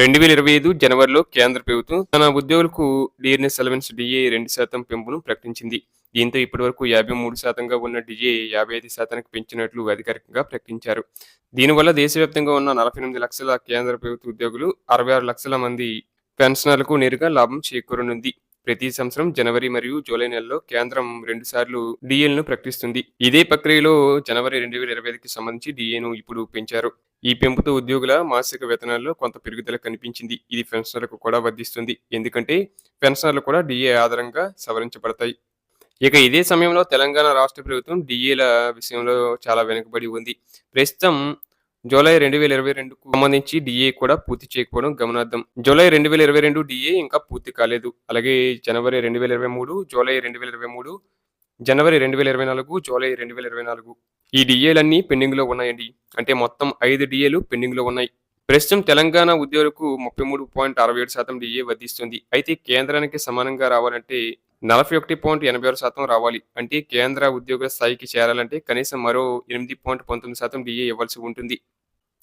రెండు వేల ఇరవై ఐదు జనవరిలో కేంద్ర ప్రభుత్వం తన ఉద్యోగులకు డిఎన్ఎస్ అలవెన్స్ డిఏ రెండు శాతం పెంపును ప్రకటించింది. దీంతో ఇప్పటి వరకు యాభై మూడు శాతంగా ఉన్న డిఏ యాభై ఐదు శాతానికి పెంచినట్లు అధికారికంగా ప్రకటించారు. దీనివల్ల దేశవ్యాప్తంగా ఉన్న నలభై ఎనిమిది లక్షల కేంద్ర ప్రభుత్వ ఉద్యోగులు అరవై ఆరు లక్షల మంది పెన్షనర్లకు నేరుగా లాభం చేకూరనుంది. ప్రతి సంవత్సరం జనవరి మరియు జూలై నెలలో కేంద్రం రెండు సార్లు డిఏలను ప్రకటిస్తుంది. ఇదే ప్రక్రియలో జనవరి రెండు వేల ఇరవై ఐదుకి సంబంధించి డిఏను ఇప్పుడు పెంచారు. ఈ పెంపుతో ఉద్యోగుల మాసిక వేతనాల్లో కొంత పెరుగుదల కనిపించింది. ఇది పెన్షనర్లకు కూడా వర్ధిస్తుంది. ఎందుకంటే పెన్షనర్లు కూడా డిఏ ఆధారంగా సవరించబడతాయి. ఇక ఇదే సమయంలో తెలంగాణ రాష్ట్ర ప్రభుత్వం డిఏల విషయంలో చాలా వెనుకబడి ఉంది. ప్రస్తుతం జూలై రెండు వేల ఇరవై రెండుకు సంబంధించి డిఏ కూడా పూర్తి చేయకపోవడం గమనార్థం జూలై రెండు వేల ఇరవై రెండు డిఏ ఇంకా పూర్తి కాలేదు. అలాగే జనవరి రెండు వేల ఇరవై మూడు జూలై రెండు వేల ఇరవై మూడు జనవరి రెండు వేల ఇరవై నాలుగు జూలై రెండు వేల ఇరవై నాలుగు. ఈ డిఏలన్నీ పెండింగ్లో ఉన్నాయండి. అంటే మొత్తం ఐదు డిఏలు పెండింగ్లో ఉన్నాయి. ప్రస్తుతం తెలంగాణ ఉద్యోగులకు ముప్పై మూడు పాయింట్ అరవై ఏడు శాతం డిఏ వర్ధిస్తుంది అయితే కేంద్రానికి సమానంగా రావాలంటే నలభై ఒకటి పాయింట్ ఎనభై ఆరు శాతం రావాలి. అంటే కేంద్ర ఉద్యోగుల స్థాయికి చేరాలంటే కనీసం మరో ఎనిమిది పాయింట్ పంతొమ్మిది శాతం డిఏ ఇవ్వాల్సి ఉంటుంది.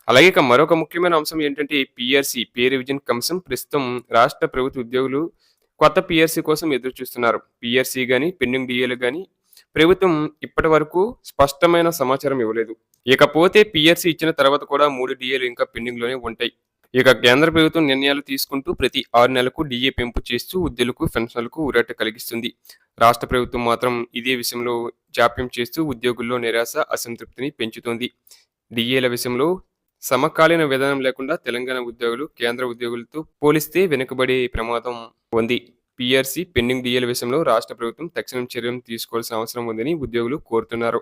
అలాగే ఇక మరొక ముఖ్యమైన అంశం ఏంటంటే పిఆర్సీ పే రివిజన్ కమిషన్ ప్రస్తుతం రాష్ట్ర ప్రభుత్వ ఉద్యోగులు కొత్త పిఆర్సీ కోసం ఎదురు చూస్తున్నారు పిఆర్సీ కానీ పెండింగ్ డిఏలు కానీ ప్రభుత్వం ఇప్పటి వరకు స్పష్టమైన సమాచారం ఇవ్వలేదు. ఇకపోతే పిఆర్సీ ఇచ్చిన తర్వాత కూడా మూడు డిఏలు ఇంకా పెండింగ్లోనే ఉంటాయి. ఇక కేంద్ర ప్రభుత్వం నిర్ణయాలు తీసుకుంటూ ప్రతి ఆరు నెలలకు డిఏ పెంపు చేస్తూ ఉద్యోగులకు పెన్షన్లకు ఊరట కలిగిస్తుంది. రాష్ట్ర ప్రభుత్వం మాత్రం ఇదే విషయంలో జాప్యం చేస్తూ ఉద్యోగుల్లో నిరాశ అసంతృప్తిని పెంచుతోంది. డిఏల విషయంలో సమకాలీన విధానం లేకుండా తెలంగాణ ఉద్యోగులు కేంద్ర ఉద్యోగులతో పోలిస్తే వెనుకబడే ప్రమాదం ఉంది. పిఆర్సీ పెండింగ్ డిఎల్ విషయంలో రాష్ట్ర ప్రభుత్వం తక్షణం చర్యలు తీసుకోవాల్సిన అవసరం ఉందని ఉద్యోగులు కోరుతున్నారు.